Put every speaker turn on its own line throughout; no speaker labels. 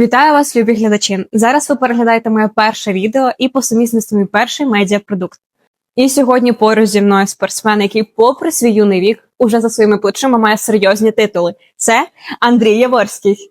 Вітаю вас, любі глядачі! Зараз ви переглядаєте моє перше відео і по сумісництву мій перший медіапродукт. І сьогодні поруч зі мною спортсмен, який, попри свій юний вік, уже за своїми плечима має серйозні титули. Це Андрій Яворський.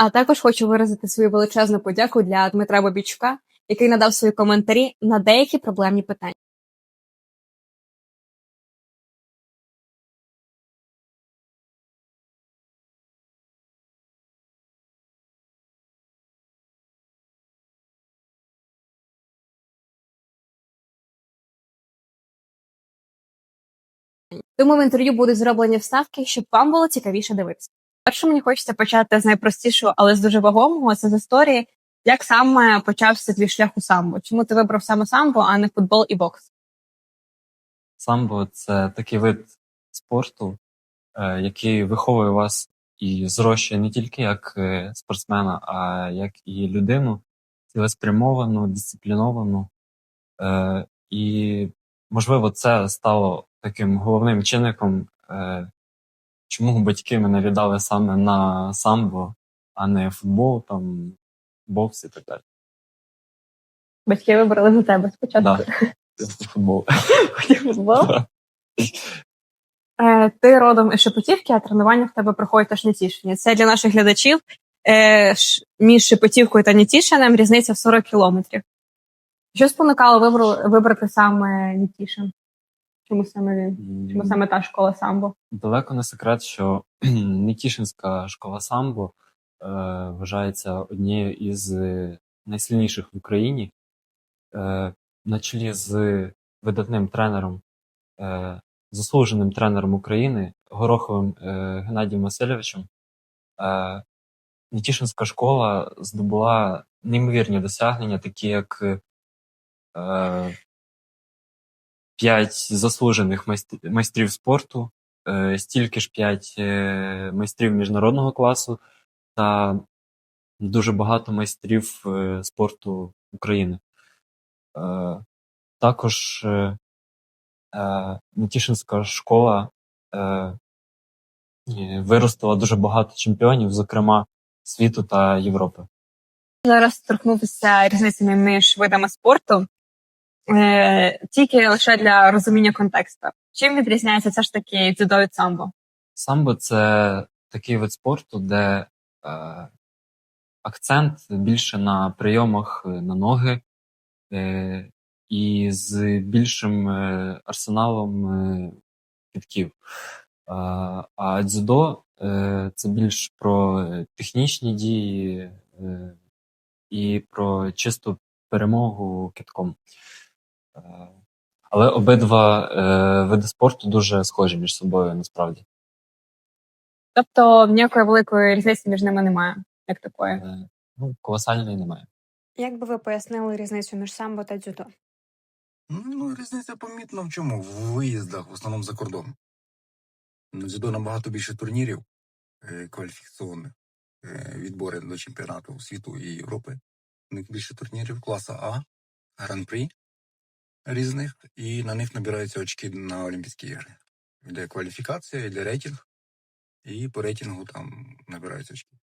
А також хочу виразити свою величезну подяку для Дмитра Бабічука, який надав свої коментарі на деякі проблемні питання. Тому в інтерв'ю будуть зроблені вставки, щоб вам було цікавіше дивитися. Перше мені хочеться почати з найпростішого, але з дуже вагомого. Це з історії, як саме почався твій шлях у самбо. Чому ти вибрав саме самбо, а не футбол і бокс?
Самбо це такий вид спорту, е, який виховує вас і зрощує не тільки як е, спортсмена, а як і людину, цілеспрямовану, дисципліновану. Е, І, можливо, це стало таким головним чинником, чому батьки мене віддали саме на самбо, а не футбол, там, бокс і так далі.
Батьки вибрали за тебе спочатку.
Да, футбол.
Хотів футбол. Е, ти родом із Шепетівки, а тренування в тебе проходять аж Нетішині. Це для наших глядачів. Е, між Шепетівкою та Нетішинем різниця в 40 кілометрів. Що спонукало вибрати саме Нетішин? Чому саме він? Чому саме та школа самбо?
Далеко не секрет, що Нетішинська школа самбо е, вважається однією із е, найсильніших в Україні, е, на чолі з видатним тренером, е, заслуженим тренером України Гороховим е, Геннадієм Васильовичем. Е, Нетішинська школа здобула неймовірні досягнення, такі як е, п'ять заслужених майстрів спорту, е, стільки ж п'ять е, майстрів міжнародного класу та дуже багато майстрів е, спорту України. Також Нетішинська школа виростила дуже багато чемпіонів, зокрема світу та Європи.
Зараз торкнувся різницями між видами спорту. Е, тільки лише для розуміння контексту. Чим відрізняється все ж таки дзюдо від самбо?
Самбо це такий вид спорту, де е, акцент більше на прийомах е, на ноги е, і з більшим е, арсеналом е, китків. Е, а дзюдо це більш про технічні дії і про чисту перемогу китком. Е, але обидва е, види спорту дуже схожі між собою насправді.
Тобто ніякої великої різниці між ними немає, як такої.
Е, Ну, колосальної немає.
Як би ви пояснили різницю між самбо та дзюдо?
Ну, різниця помітна в чому? В виїздах, в основному за кордон. Ну, дзюдо набагато більше турнірів е, кваліфікаційних, е, відбори до чемпіонату світу і Європи. У них більше турнірів класа А, гран-прі різних, і на них набираються очки на Олімпійські ігри. Йде кваліфікація, йде рейтинг, і по рейтингу там набираються очки.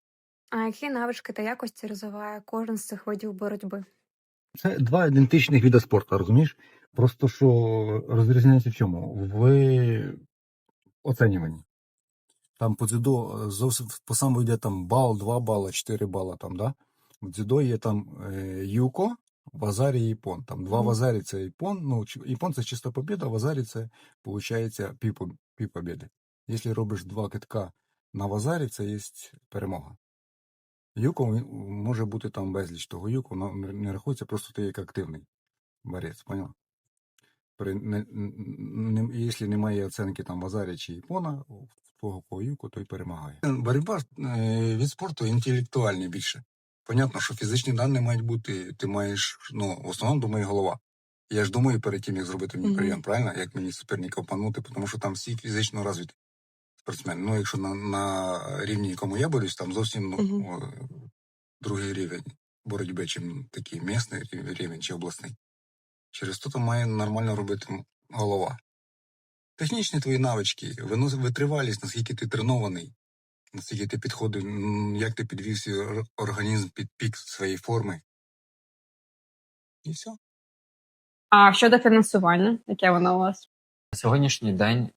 А які навички та якості розвиває кожен з цих видів боротьби?
Це два ідентичних види спорту, розумієш? Просто що розрізняється в чому? В оцінюванні. Там по дзюдо е, зовсім по самому йде там бал, 2 бала, 4 бала там, да? В дзюдо є там е, юко, в азарі і іпон. Там два в азарі це іпон, ну, іпон це чиста побіда, в азарі це, виходить, пів, побіди. Якщо робиш два китка на вазарі, це є перемога. Юко може бути там безліч того воно не рахується, просто ти як активний борець, поняла? При, не, не, якщо немає оцінки там Вазарі чи Іпона, в твого по юку, той перемагає.
Боротьба е, від спорту інтелектуальний більше. Понятно, що фізичні дані мають бути, ти маєш, ну, в основному думає голова. Я ж думаю перед тим, як зробити мені прийом, правильно? Як мені суперника опанути, тому що там всі фізично розвиті спортсмени. Ну, якщо на, на рівні, якому я борюсь, там зовсім ну,
Мгм.
о, другий рівень боротьби, чим такий місний рівень чи обласний. Через то там має нормально робити голова. Технічні твої навички, витривалість, наскільки ти тренований, наскільки ти підходив, як ти підвів свій організм під пік своєї форми. І все.
А щодо фінансування, яке воно у вас?
На сьогоднішній день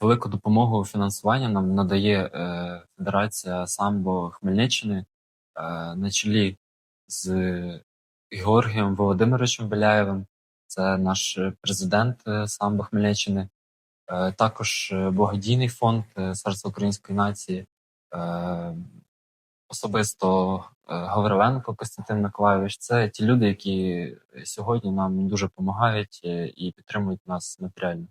велику допомогу фінансування нам надає е, Федерація самбо Хмельниччини е, на чолі з Георгієм Володимировичем Беляєвим. Це наш президент е, самбо Хмельниччини. Е, також е, благодійний фонд Серце української нації. Е, особисто е, Гавриленко Костянтин Миколайович. Це ті люди, які сьогодні нам дуже допомагають е, і підтримують нас матеріально.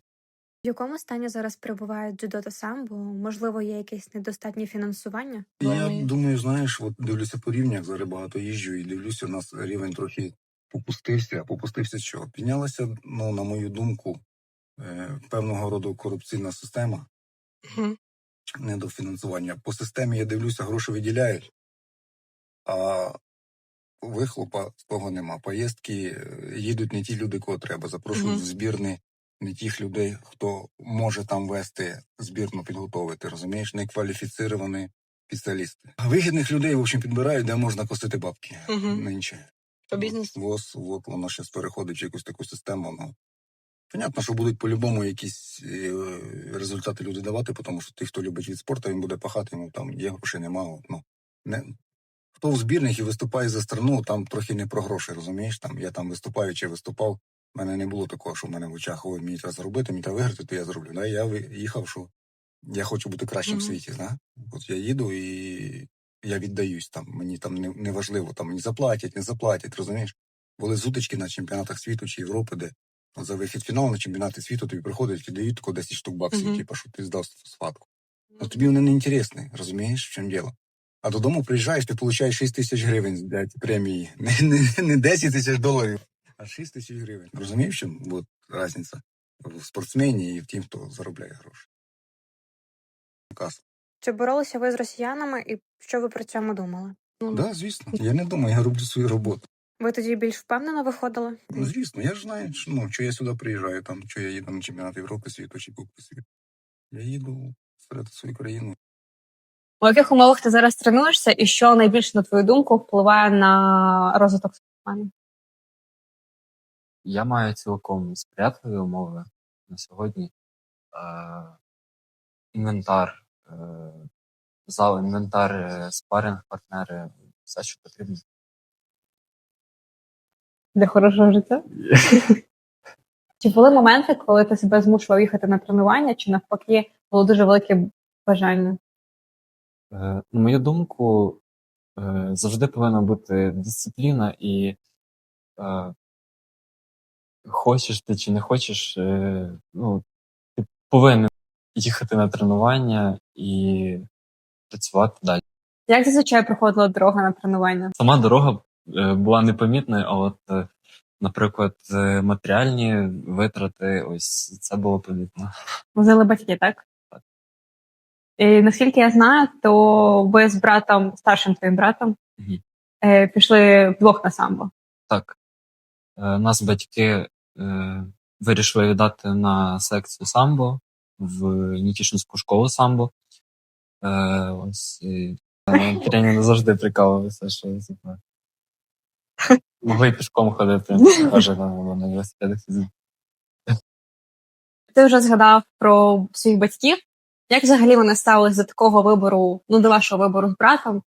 В якому стані зараз перебувають дзюдо та самбо? Можливо, є якесь недостатнє фінансування?
Я
Вони-
думаю, знаєш, от дивлюся по рівнях, зараз багато їжджу і дивлюся, у нас рівень трохи попустився. Попустився що? Піднялася, ну, на мою думку, певного роду корупційна система. Недофінансування. По системі я дивлюся, гроші виділяють, а вихлопа з того нема. Поїздки е, їдуть не ті люди, кого треба. Запрошують
Мгм.
в збірни не тих людей, хто може там вести збірну підготовити, розумієш, некваліфіціровані спеціалісти. А Вигідних людей, в общем, підбирають, де можна косити бабки.
Мгм.
Нинче.
По бізнесу.
ВОЗ, от воно зараз переходить в якусь таку систему. Ну, понятно, що будуть по-любому якісь е, результати люди давати, тому що ті, хто любить від спорту, він буде пахати, йому там є грошей, нема. Ну, не, хто в збірних і виступає за страну, там трохи не про гроші, розумієш? Там, я там виступаючи виступав, в мене не було такого, що в мене в очах, ой, мені треба зробити, мені треба виграти, то я зроблю. Да? Я ви- їхав, що я хочу бути кращим
Мгм.
в світі. Да? От я їду і я віддаюсь там. Мені там не, не важливо, там мені заплатять, не заплатять, розумієш? Були зутички на чемпіонатах світу чи Європи, де за вихід фінал на чемпіонати світу тобі приходять і дають тако 10 штук баксів,
Мгм.
типу, що ти здав схватку. Ну тобі вони не інтересні, розумієш, в чому діло? А додому приїжджаєш, ти получаєш 6 тисяч гривень блядь, премії. Не, не, не 10 тисяч доларів, а 6 тисяч гривень. Розумієш, в чому різниця в спортсмені і в тім, хто заробляє гроші. Каса.
Чи боролися ви з росіянами, і що ви при цьому думали?
Ну,
Да, звісно. Я не думаю, я роблю свою роботу.
Ви тоді більш впевнено виходили?
Ну, звісно, я ж знаю, що, ну, що я сюди приїжджаю, там, що я їду на чемпіонат Європи світу чи Кубки світу. Я їду серед свою країну.
У яких умовах ти зараз тренуєшся, і що найбільше, на твою думку, впливає на розвиток спортсмена?
Я маю цілком сприятливі умови на сьогодні. Е, інвентар, е, зал, інвентар, е, спаринг, партнери, все, що потрібно.
Для хорошого життя? Чи були моменти, коли ти себе змушував їхати на тренування, чи навпаки було дуже велике бажання?
Е, на мою думку, е, завжди повинна бути дисципліна і е, хочеш ти чи не хочеш, ну, ти повинен їхати на тренування і працювати далі.
Як зазвичай проходила дорога на тренування?
Сама дорога була непомітною, а от, е, наприклад, е, матеріальні витрати, ось це було помітно.
Возили батьки, так?
Так.
І наскільки я знаю, то ви з братом, старшим твоїм братом, е, пішли вдвох на самбо.
Так, е, нас батьки е, вирішили віддати на секцію самбо в Нікішинську школу самбо. Е, ось і, е, тренер завжди прикалувався, що типу, могли пішком ходити, каже, на, на велосипедах.
Ти вже згадав про своїх батьків. Як взагалі вони ставились до такого вибору, ну до вашого вибору з братом?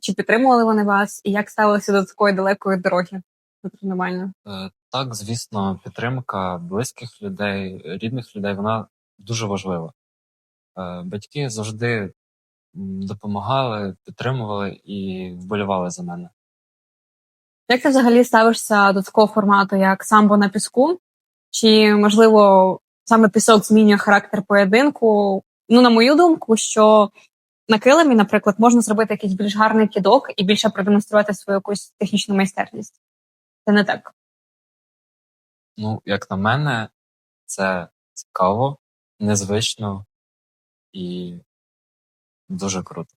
Чи підтримували вони вас? І як ставилися до такої далекої дороги на тренування?
Е, Так, звісно, підтримка близьких людей, рідних людей, вона дуже важлива. Е, Батьки завжди допомагали, підтримували і вболівали за мене.
Як ти взагалі ставишся до такого формату, як самбо на піску? Чи можливо саме пісок змінює характер поєдинку? Ну, на мою думку, що на килимі, наприклад, можна зробити якийсь більш гарний кидок і більше продемонструвати свою якусь технічну майстерність. Це не так.
Ну, як на мене, це цікаво, незвично і дуже круто.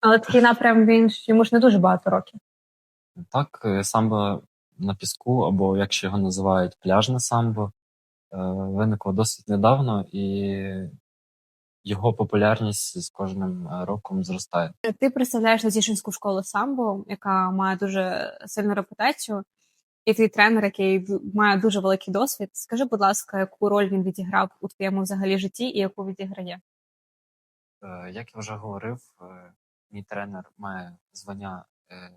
Але такий напрям він йому ж не дуже багато років.
Так, е, самбо на піску, або як ще його називають, пляжне самбо, е, виникло досить недавно, і його популярність з кожним е, роком зростає.
Ти представляєш Летішинську школу самбо, яка має дуже сильну репутацію, і твій тренер, який має дуже великий досвід. Скажи, будь ласка, яку роль він відіграв у твоєму взагалі житті і яку відіграє?
Як я вже говорив, мій тренер має звання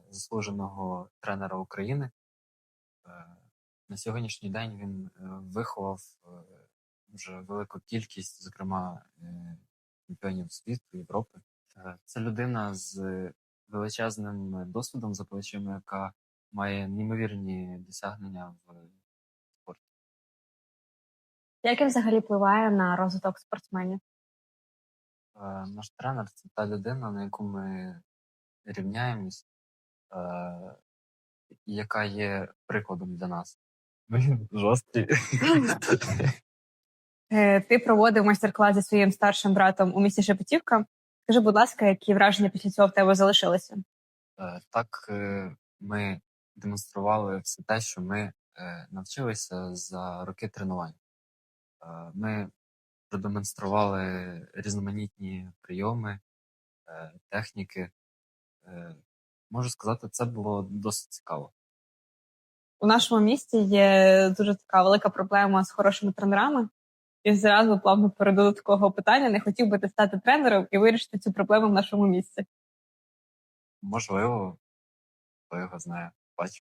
заслуженого тренера України. Е, На сьогоднішній день він е, виховав е, вже велику кількість, зокрема, е, чемпіонів світу, Європи. Е, Це людина з величезним досвідом за плечима, яка має неймовірні досягнення в спорті.
Як він взагалі впливає на розвиток спортсменів?
Е, Наш тренер це та людина, на яку ми рівняємось, е, яка є прикладом для нас. Жорсткий.
Е, Ти проводив майстер-клас зі своїм старшим братом у місті Шепетівка. Скажи, будь ласка, які враження після цього в тебе залишилися?
Е, Так е, ми демонстрували все те, що ми е, навчилися за роки тренувань. Е, Ми продемонстрували різноманітні прийоми, е, техніки. Можу сказати, це було досить цікаво.
У нашому місті є дуже така велика проблема з хорошими тренерами. І зразу плавно перейду до такого питання. Не хотів би ти стати тренером і вирішити цю проблему в нашому місті.
Можливо, хто його знає, бачу.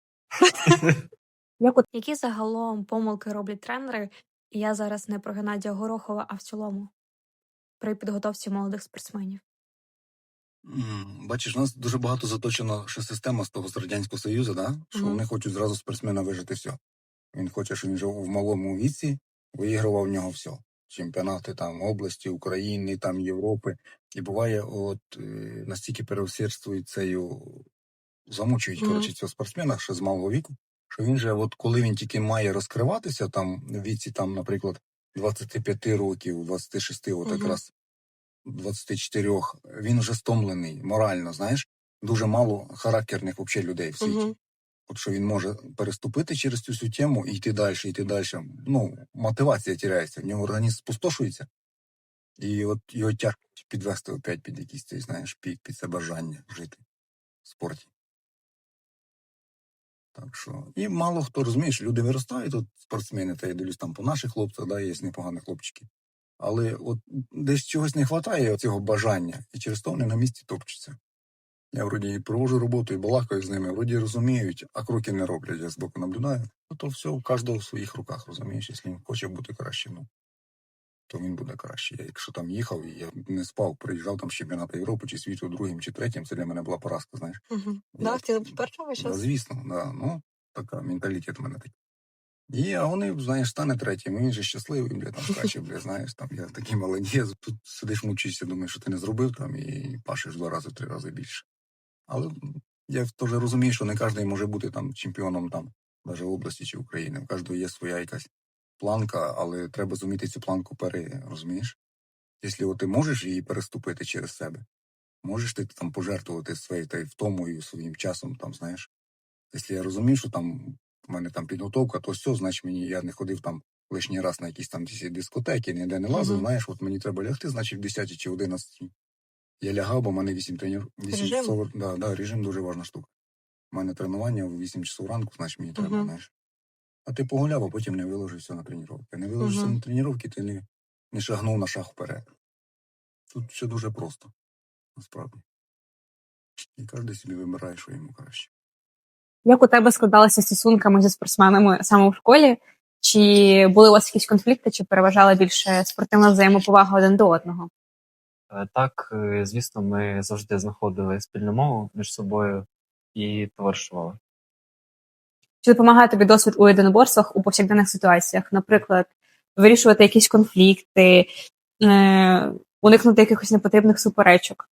Які загалом помилки роблять тренери? І я зараз не про Геннадія Горохова, а в цілому при підготовці молодих спортсменів.
Бачиш, у нас дуже багато заточена ще система з того з Радянського Союзу, да? що
Мгм.
вони хочуть зразу спортсмена вижити все. Він хоче, щоб він жив в малому віці, виігрував в нього все. Чемпіонати там області, України, там Європи. І буває, от е, настільки переусердствують цею, замучують
Мгм.
коротше, цього спортсмена ще з малого віку, що він же, от коли він тільки має розкриватися там в віці, там, наприклад, 25 років, 26, от
Мгм.
якраз 24, він вже стомлений морально, знаєш, дуже мало характерних вообще людей в світі.
Мгм.
От що він може переступити через цю всю тему і йти далі, йти далі. Ну, мотивація тіряється, в нього організм спустошується, і от його тяжко підвести опять під якийсь цей, знаєш, під, під це бажання жити в спорті. Так що, і мало хто розумієш, люди виростають, от спортсмени, та я дивлюсь там по наших хлопцях, да, є непогані хлопчики. Але от десь чогось не вистачає цього бажання, і через то вони на місці топчуться. Я вроді і провожу роботу, і балакаю з ними, вроді розуміють, а кроки не роблять, я збоку наблюдаю. Ну, то все у кожного в своїх руках, розумієш, якщо він хоче бути кращим, ну, то він буде краще. Я якщо там їхав, і я не спав, приїжджав там з чемпіонату Європи, чи світу другим, чи третім, це для мене була поразка, знаєш.
Угу.
Я-
хотіли б першого
Да, звісно, да. Ну, така менталітет в мене такий. І, а вони, знаєш, стане третім, він же щасливий, бля, там скаче, бля, знаєш, там я такий молодець, тут сидиш, мучишся, думаєш, що ти не зробив там і пашеш два рази, три рази більше. Але я теж розумію, що не кожен може бути там чемпіоном там, навіть області чи України. У кожного є своя якась планка, але треба зуміти цю планку пере, розумієш? Якщо ти можеш її переступити через себе, можеш ти там пожертвувати своєю та й втомою, своїм часом, там, знаєш. Якщо я розумію, що там в мене там підготовка, то все, значить мені я не ходив там лишній раз на якісь там дискотеки, ніде не лазив,
Мгм.
знаєш, от мені треба лягти, значить в 10 чи 11. Я лягав, бо в мене 8 тренів, 8
Режим?
часов. Да, да, режим дуже важна штука. У мене тренування в 8 часов ранку, значить мені треба,
Мгм.
знаєш. А ти погуляв, а потім не виложився на тренування. Не виложився
Мгм.
на тренування, ти не, не шагнув на шаг вперед. Тут все дуже просто, насправді. І кожен собі вибирає, що йому краще.
Як у тебе складалися стосунками зі спортсменами саме в школі? Чи були у вас якісь конфлікти, чи переважала більше спортивна взаємоповага один до одного?
Е, Так, е, звісно, ми завжди знаходили спільну мову між собою і товаришували.
Чи допомагає тобі досвід у єдиноборствах у повсякденних ситуаціях? Наприклад, вирішувати якісь конфлікти, е, уникнути якихось непотрібних суперечок?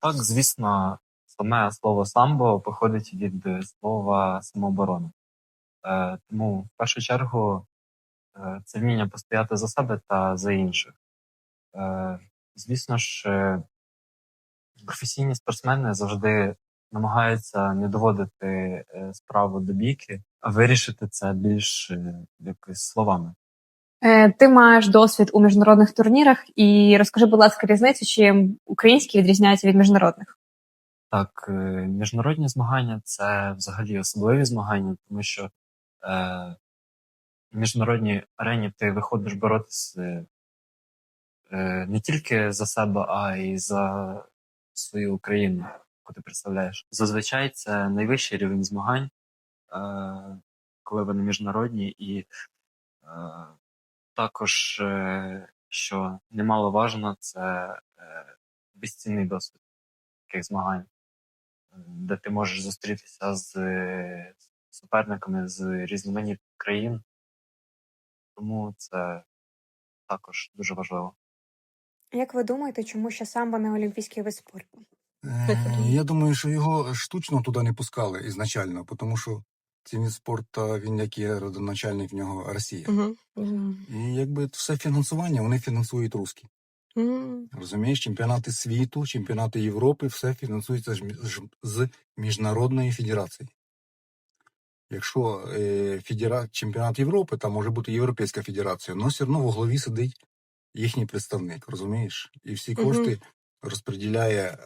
Так, звісно, саме слово самбо походить від слова самооборона. Е, Тому в першу чергу е, це вміння постояти за себе та за інших. Е, Звісно ж, професійні спортсмени завжди намагаються не доводити справу до бійки, а вирішити це більш якось словами.
Ти маєш досвід у міжнародних турнірах, і розкажи, будь ласка, різницю, чим українські відрізняються від міжнародних.
Так, е, міжнародні змагання це взагалі особливі змагання, тому що е, в міжнародній арені ти виходиш боротися е, е, не тільки за себе, а й за свою Україну, яку ти представляєш. Зазвичай це найвищий рівень змагань, е, коли вони міжнародні, і е, також, е, що немало важно, це е, безцінний досвід таких змагань де ти можеш зустрітися з е, суперниками з різноманітних країн. Тому це також дуже важливо.
Як ви думаєте, чому ще самбо не олімпійський вид спорту?
Е, Я думаю, що його штучно туди не пускали ізначально, тому що цей вид спорту, він як є родоначальник в нього Росія. І якби все фінансування вони фінансують русські. Розумієш, чемпіонати світу, чемпіонати Європи, все фінансується ж мі- ж- з міжнародної федерації. Якщо е, федера... чемпіонат Європи, там може бути Європейська федерація, але все одно в голові сидить їхній представник, розумієш? І всі
Мгм.
кошти розподіляє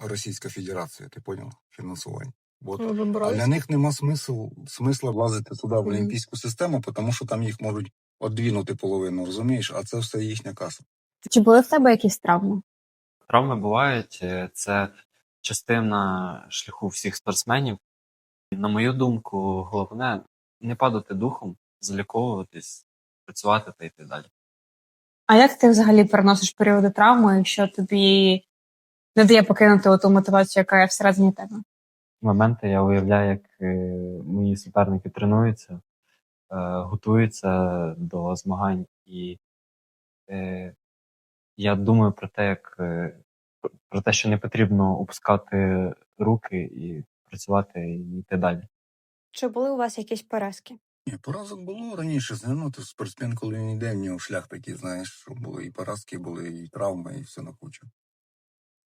Російська Федерація, ти поняв? Фінансування. От. А для них нема смислу, смисла влазити туди в
Мгм.
олімпійську систему, тому що там їх можуть одвінути половину, розумієш? А це все їхня каса.
Чи були в тебе якісь травми?
Травми бувають, е, це частина шляху всіх спортсменів. На мою думку, головне не падати духом, заліковуватись, працювати та йти далі.
А як ти взагалі переносиш періоди травми, якщо тобі не дає покинути ту мотивацію, яка є всередині тебе?
моменти я уявляю, як е, мої суперники тренуються, готуються до змагань, і е, я думаю про те, як е, про те, що не потрібно опускати руки і працювати і йти далі.
Чи були у вас якісь поразки?
Ні, поразок було раніше. Ну, ти спортсмен, коли він йде, в нього шлях такий, знаєш, що були і поразки, були, і травми, і все на кучу.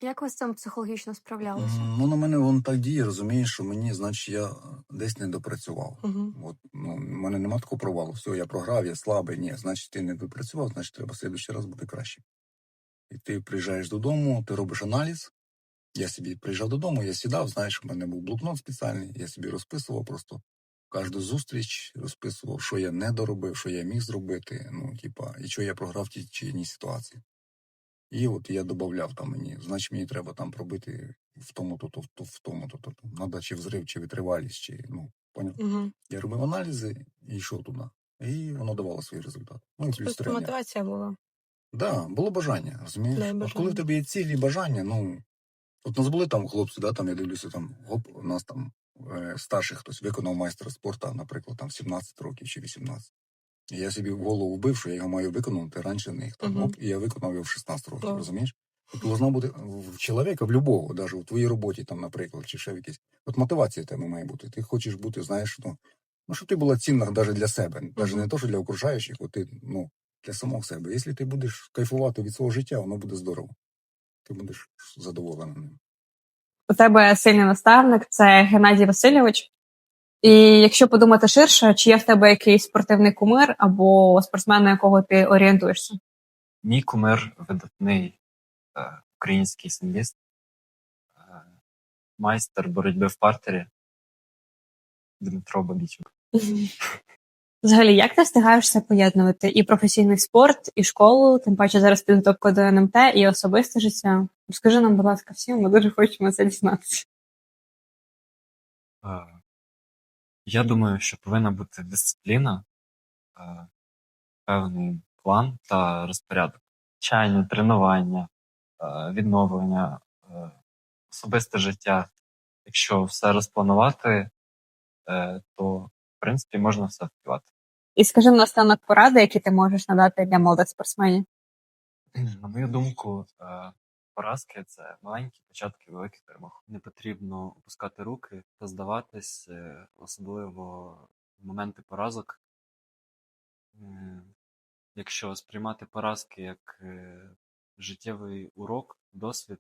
Як ви з цим психологічно справлялися?
Ну, на мене воно так діє, розумієш, що мені, значить, я десь не допрацював.
Угу.
От, ну, в мене нема такого провалу. Все, я програв, я слабий. Ні, значить, ти не допрацював, значить, треба в раз бути краще. І ти приїжджаєш додому, ти робиш аналіз. Я собі приїжджав додому, я сідав, знаєш, у мене був блокнот спеціальний, я собі розписував просто кожну зустріч, розписував, що я не доробив, що я міг зробити, ну, типа, і що я програв в тій чи іншій ситуації. І от я додавав там мені, значить, мені треба там пробити в тому, то, в тому, то, то. Надо чи взрив, чи витривалість, чи ну, поняв.
Угу.
Я робив аналізи і йшов туди. І воно давало свій результат. Ну, плюс тренер.
мотивація була.
Да, було бажання, розумієш?
Да,
От коли в тебе є цілі і бажання, ну. От у нас були там хлопці, да, там я дивлюся, там гоп, у нас там е, старший хтось виконав майстра спорту, наприклад, там 17 років чи 18. Я собі в голову вбив, що я його маю виконати раніше них.
Мгм.
гоп, і я виконав його в 16 років, розумієш? От должна бути в чоловіка, в любого, навіть у твоїй роботі, там, наприклад, чи ще в якійсь. От мотивація тебе має бути. Ти хочеш бути, знаєш, ну, ну щоб ти була цінна навіть для себе. Навіть
Мгм.
не то, що для окружаючих, от ти, ну, для самого себе. Якщо ти будеш кайфувати від свого життя, воно буде здорово. Ти будеш задоволений ним.
У тебе сильний наставник це Геннадій Васильович. І якщо подумати ширше, чи є в тебе якийсь спортивний кумир або спортсмен, на якого ти орієнтуєшся?
Мій кумир видатний е, український самбіст, е, майстер боротьби в партері Дмитро Бабічук.
Взагалі, як ти встигаєш все поєднувати? І професійний спорт, і школу, тим паче зараз підготовка до НМТ, і особисте життя. Розкажи нам, будь ласка, всім, ми дуже хочемо це дізнатися.
Е, Я думаю, що повинна бути дисципліна, е, певний план та розпорядок. Чайні, тренування, е, відновлення, е, особисте життя. Якщо все розпланувати, е, то в принципі можна все впливати.
І скажи наостанок поради, які ти можеш надати для молодих спортсменів.
На мою думку, е, поразки це маленькі початки великих перемог. Не потрібно опускати руки та здаватись, е, особливо в моменти поразок. Е, Якщо сприймати поразки як е, життєвий урок, досвід,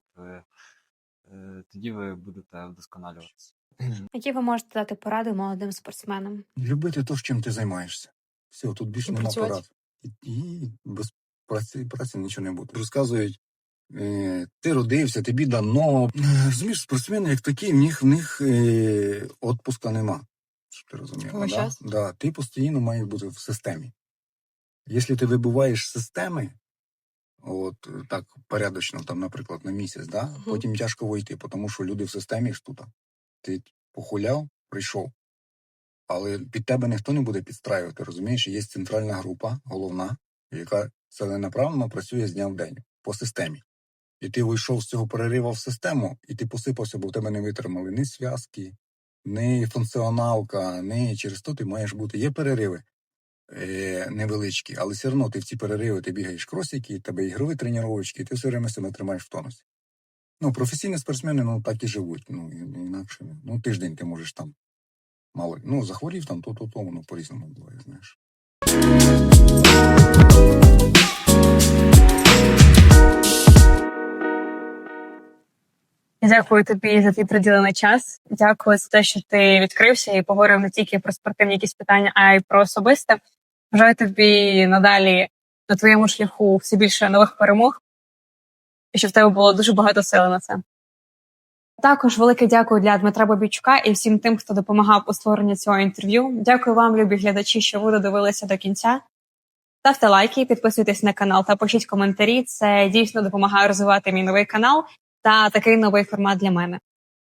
тоді ви будете вдосконалюватися.
Які ви можете дати поради молодим спортсменам?
Любити то, чим ти займаєшся. Все, тут більше
І
нема
працювати.
порад. І, без праці, праці нічого не буде. Розказують, ти родився, тобі дано. Е, Розумієш, спортсмени як такі, в них, в них е, отпуска нема. Щоб ти розуміла. Да? Да, ти постійно маєш бути в системі. Якщо ти вибуваєш з системи, от е, так порядочно, там, наприклад, на місяць, да?
Мгм.
потім тяжко вийти, тому що люди в системі ж тут. Ти похуляв, прийшов. Але під тебе ніхто не буде підстраювати, розумієш? Є центральна група, головна, яка ціленаправленно працює з дня в день по системі. І ти вийшов з цього перериву в систему, і ти посипався, бо в тебе не витримали ні зв'язки, ні функціоналка, ні через то ти маєш бути. Є перериви е, невеличкі, але все одно ти в ці перериви ти бігаєш кросики, тебе ігрові тренувачки, і ти все время себе тримаєш в тонусі. Ну, професійні спортсмени ну, так і живуть. Ну, інакше. Ну, тиждень ти можеш там мало. Ну, захворів там, то, то, то, воно по-різному буває, знаєш.
Дякую тобі за твій приділений час. Дякую за те, що ти відкрився і поговорив не тільки про спортивні якісь питання, а й про особисте. Бажаю тобі надалі на твоєму шляху все більше нових перемог, і щоб в тебе було дуже багато сили на це. Також велике дякую для Дмитра Бабійчука і всім тим, хто допомагав у створенні цього інтерв'ю. Дякую вам, любі глядачі, що ви додивилися до кінця. Ставте лайки, підписуйтесь на канал та пишіть коментарі. Це дійсно допомагає розвивати мій новий канал та такий новий формат для мене.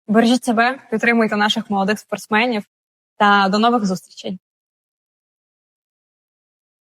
Бережіть себе, підтримуйте наших молодих спортсменів та до нових зустрічей.